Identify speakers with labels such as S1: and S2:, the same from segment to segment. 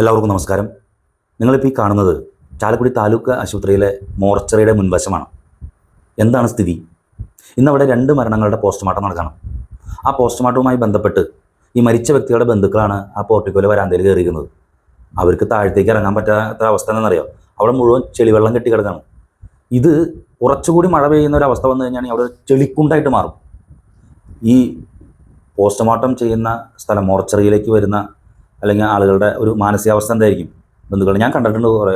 S1: എല്ലാവർക്കും നമസ്കാരം. നിങ്ങളിപ്പോൾ ഈ കാണുന്നത് ചാലക്കുടി താലൂക്ക് ആശുപത്രിയിലെ മോർച്ചറിയുടെ മുൻവശമാണ്. എന്താണ് സ്ഥിതി? ഇന്നവിടെ രണ്ട് മരണങ്ങളുടെ പോസ്റ്റ്മോർട്ടം നടക്കണം. ആ പോസ്റ്റ്മോർട്ടവുമായി ബന്ധപ്പെട്ട് ഈ മരിച്ച വ്യക്തികളുടെ ബന്ധുക്കളാണ് ആ പോർട്ടിക്കോലെ വരാന്തയിൽ കയറിയിരിക്കുന്നത്. അവർക്ക് താഴത്തേക്ക് ഇറങ്ങാൻ പറ്റാത്ത അവസ്ഥ എന്നറിയോ അവിടെ മുഴുവൻ ചെളിവെള്ളം കെട്ടി കിടക്കുകയാണ് ഇത് കുറച്ചുകൂടി മഴ പെയ്യുന്ന ഒരു അവസ്ഥ വന്നു കഴിഞ്ഞാൽ അവിടെ ചെളിക്കുണ്ടായിട്ട് മാറും. ഈ പോസ്റ്റ്മോർട്ടം ചെയ്യുന്ന സ്ഥലം മോർച്ചറിയിലേക്ക് വരുന്ന അല്ലെങ്കിൽ ആളുകളുടെ ഒരു മാനസികാവസ്ഥ എന്തായിരിക്കും? ബന്ധുക്കൾ ഞാൻ കണ്ടിട്ടുണ്ട് കുറേ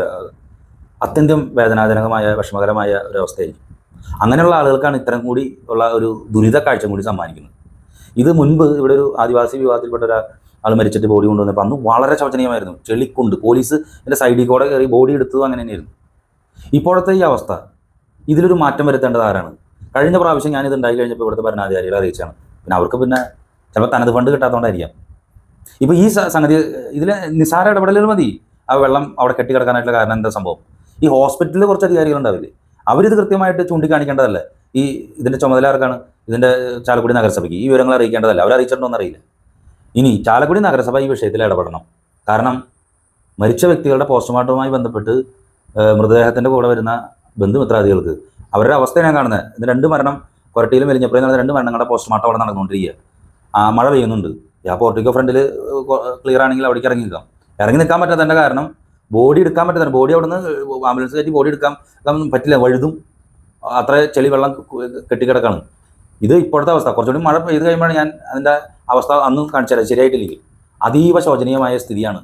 S1: അത്യന്തം വേദനാജനകമായ വിഷമകരമായ ഒരു അവസ്ഥയായിരിക്കും. അങ്ങനെയുള്ള ആളുകൾക്കാണ് ഇത്തരം കൂടി ഉള്ള ഒരു ദുരിത കാഴ്ച കൂടി സമ്മാനിക്കുന്നത്. ഇത് മുൻപ് ഇവിടെ ഒരു ആദിവാസി വിഭാഗത്തിൽപ്പെട്ട ഒരു ആൾ മരിച്ചിട്ട് ബോഡി കൊണ്ടുവന്നപ്പോൾ അന്ന് വളരെ ശോചനീയമായിരുന്നു ചെളിക്കുണ്ട്. പോലീസ് എന്റെ സൈഡിൽ കൂടെ കയറി ബോഡി എടുത്തതും അങ്ങനെ തന്നെയായിരുന്നു. ഇപ്പോഴത്തെ ഈ അവസ്ഥ ഇതിലൊരു മാറ്റം വരുത്തേണ്ടത് ആരാണ്? കഴിഞ്ഞ പ്രാവശ്യം ഞാനിത് ഉണ്ടായി കഴിഞ്ഞപ്പോൾ ഇവിടുത്തെ ഭരണാധികാരികളെ അറിയിച്ചാണ് പിന്നെ അവർക്ക് പിന്നെ ചിലപ്പോൾ തനത് ഫണ്ട് കിട്ടാത്തതുകൊണ്ടായിരിക്കാം. ഇപ്പോൾ ഈ സംഗതി ഇതിൽ നിസാര ഇടപെടലുകൾ മതി. ആ വെള്ളം അവിടെ കെട്ടിക്കിടക്കാനായിട്ടുള്ള കാരണം എന്താ സംഭവം? ഈ ഹോസ്പിറ്റലിൽ കുറച്ച് അധികാരികളുണ്ടാവില്ലേ അവരിത് കൃത്യമായിട്ട് ചൂണ്ടിക്കാണിക്കേണ്ടതല്ലേ. ഈ ഇതിന്റെ ചുമതല ആർക്കാണ്? ഇതിന്റെ ചാലക്കുടി നഗരസഭയ്ക്ക്. ഈ വിവരങ്ങൾ അറിയിക്കേണ്ടതല്ല. അവർ അറിയിച്ചിട്ടുണ്ടോ എന്നറിയില്ല ഇനി ചാലക്കുടി നഗരസഭ ഈ വിഷയത്തിൽ ഇടപെടണം. കാരണം മരിച്ച വ്യക്തികളുടെ പോസ്റ്റ്മോർട്ടവുമായി ബന്ധപ്പെട്ട് മൃതദേഹത്തിന്റെ കൂടെ വരുന്ന ബന്ധുമിത്രാദികൾക്ക് അവരുടെ അവസ്ഥ ഞാൻ കാണുന്നത്. ഇത് രണ്ട് മരണം കൊരട്ടിയിലും വലിഞ്ഞപ്പുറയും നടന്ന രണ്ട് മരണങ്ങളുടെ പോസ്റ്റ്മോർട്ടം അവിടെ നടന്നുകൊണ്ടിരിക്കുക ആ മഴ പെയ്യുന്നുണ്ട്. ആ പോർട്ടിക്കോ ഫ്രണ്ടിൽ ക്ലിയർ ആണെങ്കിൽ അവിടേക്ക് ഇറങ്ങി നിൽക്കാം. ഇറങ്ങി നിൽക്കാൻ പറ്റാത്തതിന്റെ കാരണം ബോഡി എടുക്കാൻ പറ്റാത്ത ബോഡി അവിടെ നിന്ന് ആംബുലൻസ് കയറ്റി ബോഡി എടുക്കാൻ പറ്റില്ല വഴുതും അത്ര ചെളി വെള്ളം കെട്ടിക്കിടക്കാണ് ഇത് ഇപ്പോഴത്തെ അവസ്ഥ. കുറച്ചുകൂടി മഴ പെയ്ത് കഴിയുമ്പോഴാണ് ഞാൻ അതിന്റെ അവസ്ഥ അന്നും കാണിച്ചു തരാം. ശരിയായിട്ടില്ലെങ്കിൽ. അതീവ ശോചനീയമായ സ്ഥിതിയാണ്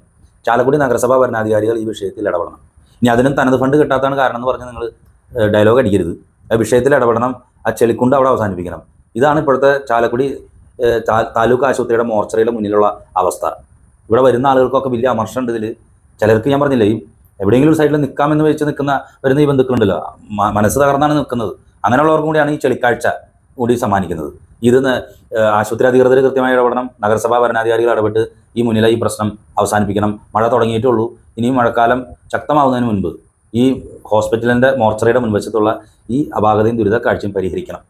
S1: ചാലക്കുടി നഗരസഭാ ഭരണാധികാരികൾ ഈ വിഷയത്തിൽ ഇടപെടണം. ഇനി അതിനും തനത് ഫണ്ട് കിട്ടാത്തതാണ് കാരണം എന്ന് പറഞ്ഞ് നിങ്ങൾ ഡയലോഗ് അടിക്കരുത്. ആ വിഷയത്തിൽ ഇടപെടണം. ആ ചെളിക്കുണ്ട് അവിടെ അവസാനിപ്പിക്കണം. ഇതാണ് ഇപ്പോഴത്തെ ചാലക്കുടി താലൂക്ക് ആശുപത്രിയുടെ മോർച്ചറിയുടെ മുന്നിലുള്ള അവസ്ഥ. ഇവിടെ വരുന്ന ആളുകൾക്കൊക്കെ വലിയ അമർഷമുണ്ട് ഇതിൽ ചിലർക്ക് ഞാൻ പറഞ്ഞില്ലേ ഈ എവിടെയെങ്കിലും ഒരു സൈഡിൽ നിൽക്കാമെന്ന് വെച്ച് നിൽക്കുന്ന വരുന്ന ഈ ബന്ധുക്കളുണ്ടല്ലോ മനസ്സ് തകർന്നാണ് നിൽക്കുന്നത്. അങ്ങനെയുള്ളവർക്കും കൂടിയാണ് ഈ ചെളിക്കാഴ്ച കൂടി സമ്മാനിക്കുന്നത്. ഇത് ആശുപത്രി അധികൃതർ കൃത്യമായി ഇടപെടണം നഗരസഭാ ഭരണാധികാരികൾ ഇടപെട്ട് ഈ മുന്നിലെ ഈ പ്രശ്നം അവസാനിപ്പിക്കണം. മഴ തുടങ്ങിയിട്ടുള്ളൂ ഇനിയും മഴക്കാലം ശക്തമാവുന്നതിന് മുൻപ് ഈ ഹോസ്പിറ്റലിന്റെ മോർച്ചറിയുടെ മുൻവശത്തുള്ള ഈ അപാകതയും ദുരിത കാഴ്ചയും പരിഹരിക്കണം.